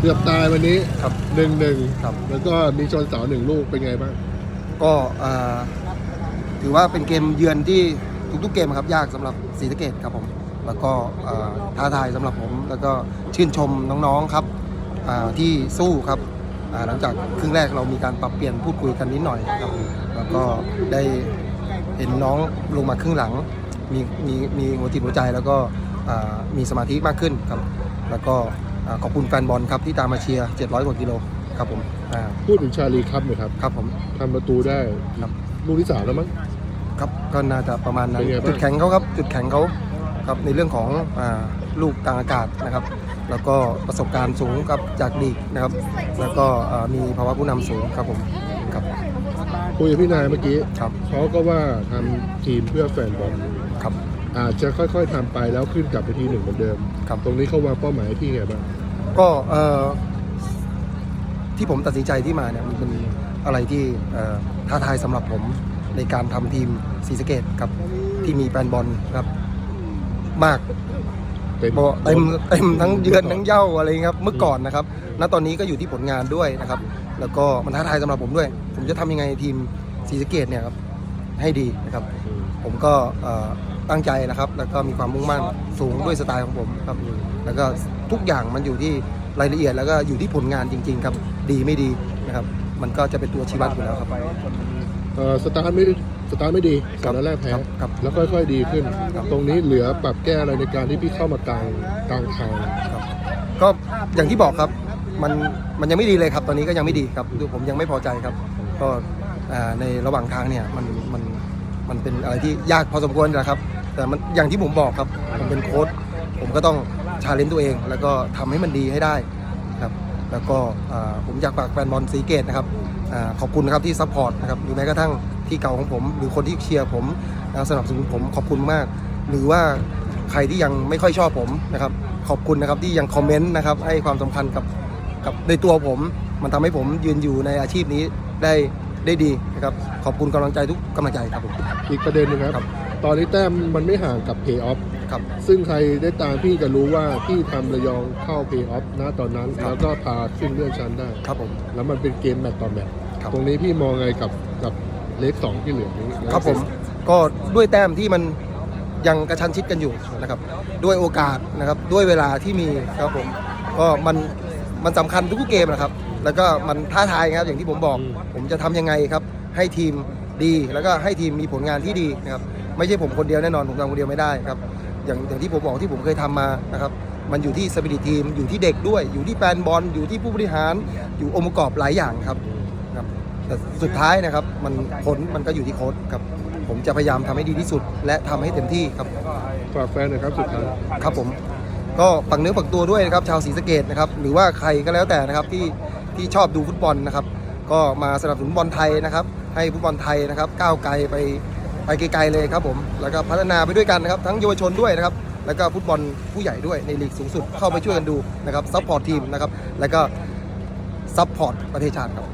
เกือบตายวันนี้ครับหนึ่งหนึ่งครับ แล้วก็มีชนเสาหนึ่งลูกเป็นไงบ้าง ก็อ่าถือว่าเป็นเกมเยือนที่ทุกๆเกมครับยากสำหรับศรีสะเกดครับผม แล้วก็อ่าท้าทายสำหรับผม แล้วก็ชื่นชมน้องๆครับอ่าที่สู้ครับอ่าหลังจากครึ่งแรกเรามีการปรับเปลี่ยนพูดคุยกันนิดหน่อยครับแล้วก็ได้เห็นน้องลงมาครึ่งหลัง มีมีมีหัวจิตหัวใจแล้วก็อ่ามีสมาธิมากขึ้นครับ แล้วก็อ่า ขอบคุณแฟนบอลครับที่ตามมาเชียร์ 700 กว่ากิโลครับผมอ่าพูดถึงชาลีครับหน่อยครับครับผมทำประตูได้ครับลูกที่สามแล้วมั้งครับก็น่าจะประมาณนั้นเป็นไงบ้างจุดแข็งเขาครับจุดแข็งเขาครับในเรื่องของอาลูกกลางอากาศนะครับ แล้วก็ประสบการณ์สูงกับจากลีกนะครับ แล้วก็อ่ามีภาวะผู้นำสูงครับผมครับคุยกับพี่นายเมื่อกี้ครับเขาก็ว่าทำทีมเพื่อแฟนบอลครับ อาจจะค่อยๆทำไปแล้วขึ้นกลับไปทีหนึ่งเหมือนเดิมครับ ตรงนี้เขาวางเป้าหมายให้พี่ไงบ้างก็เอ่อที่ผมตัดสินใจที่มาเนี่ยมันเป็นอะไรที่เอ่อท้าทายสำหรับผมในการทำทีมศรีสะเกดครับที่มีแฟนบอลครับ มากเต็มบอกเต็มเต็มทั้งเยือนทั้งเย้าอะไรครับเมื่อก่อนนะครับ ณตอนนี้ก็อยู่ที่ผลงานด้วยนะครับ แล้วก็มันท้าทายสำหรับผมด้วย ผมจะทำยังไงทีมศรีสะเกดเนี่ยครับ ให้ดีนะครับ ผมก็เอ่อตั้งใจนะครับ แล้วก็มีความมุ่งมั่นสูงด้วยสไตล์ของผมครับแล้วก็ทุกอย่างมันอยู่ที่รายละเอียดแล้วก็อยู่ที่ผลงานจริง ๆ ครับ ดีไม่ดีนะครับ มันก็จะเป็นตัวชี้วัดอยู่แล้วครับเอ่อสตาร์ทไม่สตาร์ทไม่ดีครัก่อนบแรกแพ้ครับครับแล้วค่อย ๆ ดีขึ้นครับตรงนี้เหลือปรับแก้อะไรในการที่พี่เข้ามากลางกลางทางครับก็อย่างที่บอกครับมันมันยังไม่ดีเลยครับ ตอนนี้ก็ยังไม่ดีครับดูผมยังไม่พอใจครับ ก็อ่าในระหว่างทางเนี่ยมันมัน มันเป็นอะไรที่ยากพอสมควรนะครับ แต่มันอย่างที่ผมบอกครับ ผมเป็นโค้ชผมก็ต้องชาเลนจ์ตัวเอง แล้วก็ทำให้มันดีให้ได้ครับ แล้วก็ผมอยากฝากแฟนบอลสีเกตนะครับอขอบคุณครับที่ซัพพอร์ตนะครับหรือแม้กระทั่งที่เก่าของผม หรือคนที่เชียร์ผมสนับสนุนผมขอบคุณมาก หรือว่าใครที่ยังไม่ค่อยชอบผมนะครับ ขอบคุณนะครับที่ยังคอมเมนต์นะครับให้ความสำคัญกับกับในตัวผม มันทำให้ผมยืนอยู่ในอาชีพนี้ได้ ได้ดีนะครับขอบคุณกำลังใจทุกกำลังใจครับผมอีกประเด็นหนึงคครัรับบตอนนี้แต้มมันไม่ห่างกับ Pay Off ครับ ซึ่งใครได้ตามพี่จะรู้ว่าพี่ทำระยองเข้า Pay Off นะตอนนั้น ครับ แล้วก็พาขึ้นเลื่อนชั้นได้ ครับผม แล้วมันเป็นเกมแมตต์ต่อแมตต์ครับ ตรงนี้พี่มองไงกับกับเลขสองที่เหลือนี้ครับผมก็ด้วยแต้มที่มันยังกระชันชิดกันอยู่นะครับ ด้วยโอกาสนะครับด้วยเวลาที่มีครับผมก็มันมันสำคัญทุกๆเกมนะครับ แล้วก็มันท้าทายครับอย่างที่ผมบอก ผมจะทำยังไงครับ ให้ทีมดีแล้วก็ให้ทีมมีผลงานที่ดีนะครับไม่ใช่ผมคนเดียวแน่นอนผมทำคนเดียวไม่ได้ครับอย่างอย่างที่ผมบอกที่ผมเคยทำมานะครับมันอยู่ที่สปิริตทีมอยู่ที่เด็กด้วย อยู่ที่แฟนบอลอยู่ที่ผู้บริหาร อยู่องค์ประกอบหลายอย่างครับครับแต่สุดท้ายนะครับมันผลมันก็อยู่ที่โค้ชครับผมจะพยายามทำให้ดีที่สุด และทำให้เต็มที่ครับฝากแฟนหนะครับสุดท้ายครับผมก็ฝักเนื้อฝักตัวด้วยนะครับชาวศรีสะเกดนะครับหรือว่าใครก็แล้วแต่นะครับที่ ที่ชอบดูฟุตบอลนะครับ ก็มาสนับสนุนบอลไทยนะครับ ให้ฟุตบอลไทยนะครับ ก้าวไกลไปไปไกลๆเลยครับผม แล้วก็พัฒนาไปด้วยกันนะครับทั้งเยาวชนด้วยนะครับ แล้วก็ฟุตบอลผู้ใหญ่ด้วยในลีกสูงสุดเข้าไปช่วยกันดูนะครับซัพพอร์ตทีมนะครับ แล้วก็ซัพพอร์ตประเทศชาติครับ